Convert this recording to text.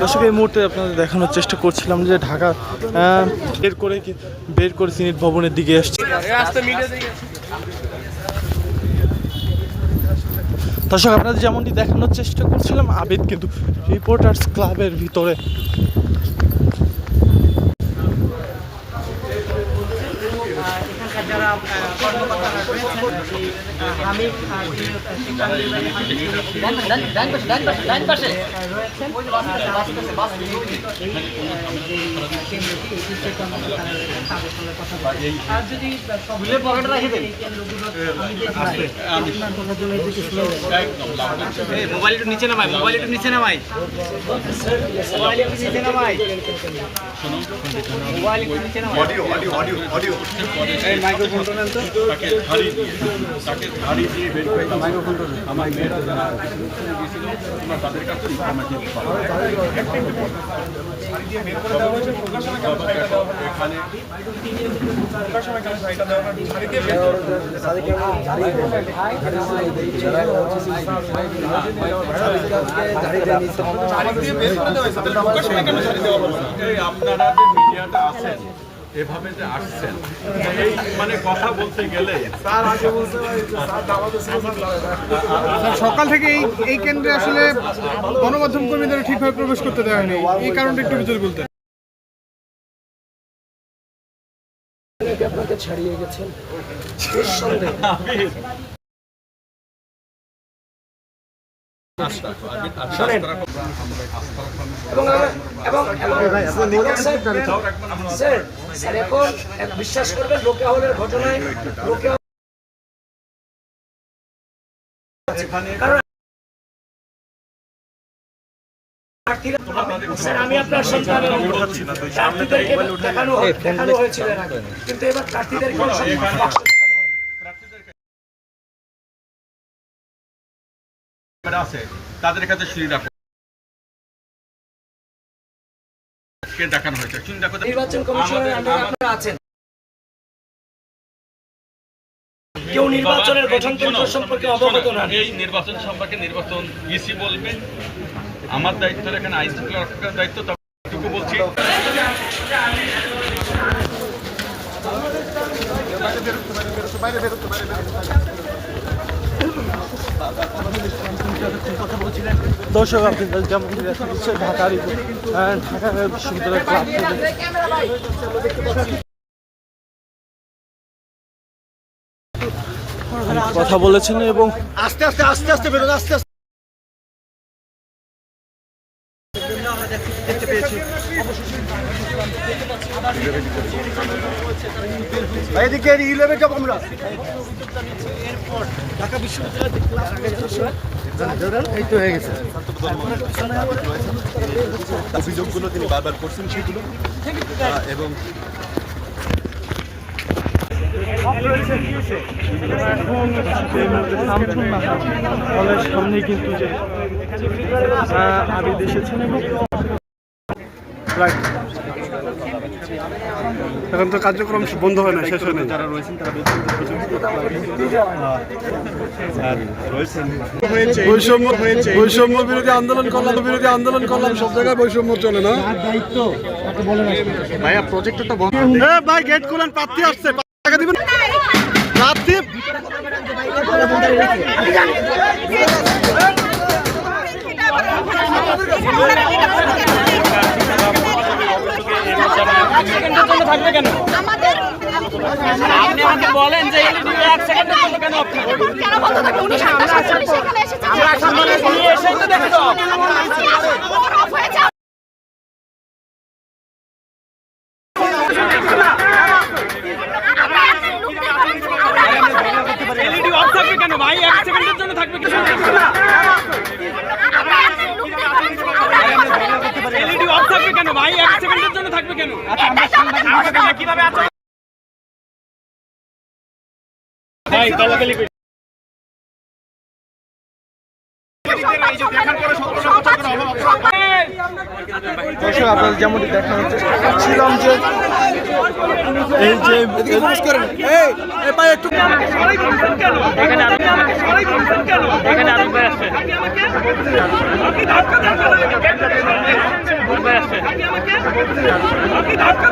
দর্শক, এই মুহূর্তে আপনাদের দেখানোর চেষ্টা করছিলাম যে ঢাকা বের করে বের করে সিনেট ভবনের দিকে আসছে। দর্শক, আপনাদের যেমনটি দেখানোর চেষ্টা করছিলাম, আবেদ কিন্তু রিপোর্টার্স ক্লাবের ভিতরে এখানকার যারা আহ, কর্মকর্তারা রয়েছেন এই, আহ, হামিদ আর যিনি হচ্ছেন শিক্ষা বিভাগের হামিদ, তিনি রয়েছেন আহ, তারা এই আহ, যে কেন্দ্রটি এই যে কর্মকর্তারা রয়েছেন তাদের সঙ্গে কথা বলব। আর যদি আহ, সব এই কেন্দ্রগুলো আমি দেখি আপনার কথার জন্য একটু শুনে যাব। মোবাইল একটু নিচে নামাই মোবাইল একটু নিচে নামাই মোবাইল একটু নিচে নামাই মোবাইল একটু নিচে নামাই তাকে ধাড়ি দিয়ে তাকে ধাড়ি দিয়ে বের করে আমার মেয়েরা যারা তোমরা তাদের কাছে ইনফরমেশন এখানে আপনারা যে মিডিয়াটা আছেন এভাবে যে আসছেন এই মানে কথা বলতে গেলে তার আগে বলতে সকাল থেকে এই এই কেন্দ্রে আসলে গণমাধ্যম কর্মীদের ঠিকভাবে প্রবেশ করতে দেওয়া হয়নি। এই কারণটা একটু বিচার বলতে। আপনাকে ছাড়িয়ে এখন বিশ্বাস করবেন রোকেয়া হলের ঘটনায় রোকেয়া কারণ স্যার আমি আপনার সন্তানের প্রার্থীদেরকে দেখানো হয়েছিল কিন্তু এবার প্রার্থীদেরকে আছে তাদের কাছে শুনি রাখো। দেখানো হয়েছে। নির্বাচন কমিশনের আপনারা আছেন। কেউ নির্বাচনের গঠন তন্ত্র সম্পর্কে অবগত নন এই নির্বাচন সম্পর্কে নির্বাচন ইসি বলবে। আমার দায়িত্ব এখানে আইন দায়িত্ব ততটুকু বলছি। দর্শক আপনাদের যেমন ঢাকার ঢাকা বিশ্ববিদ্যালয় ক্লাব কথা বলেছেন এবং আস্তে আস্তে আস্তে আস্তে বেরোন, আস্তে আস্তে। ইলেভেন আমরা ঢাকা বিশ্ববিদ্যালয় এই অভিযোগগুলো তিনি বারবার করছেন সেগুলো এবং সামনে কিন্তু যে আমি আবিদ এসেছেন এখন তো কার্যক্রম বন্ধ হয় না শেষ হয় না। যারা রয়েছেন বৈষম্য বৈষম্য বিরোধী আন্দোলন করলাম বিরোধী আন্দোলন করলাম সব জায়গায় বৈষম্য চলে না। ভাইয়া প্রজেক্টরটা বন্ধ। ভাই গেট খুলেন প্রার্থী আসছে। টাকা দিবেন প্রার্থী আমাদের আপনি আমাকে বলেন যে এলইডি এক সেকেন্ডের জন্য কেন অফ কেন বলতে থাকবে উনি সাতটা সাতচল্লিশ সেখানে এসেছেন আমরা সামনে নিয়ে এসেই তো দেখছ অফ হয়ে যাও এলইডি অফ থাকবে কেন? ভাই এক সেকেন্ডের জন্য থাকবে কেন এলইডি অফ থাকবে কেন ভাই এক সেকেন্ডের জন্য থাকবে কেন? আচ্ছা কীভাবে দর্শক আপনাদের যেমনটি দেখানোর চেষ্টা করছিলাম যে এই যে এখানে ধাক্কা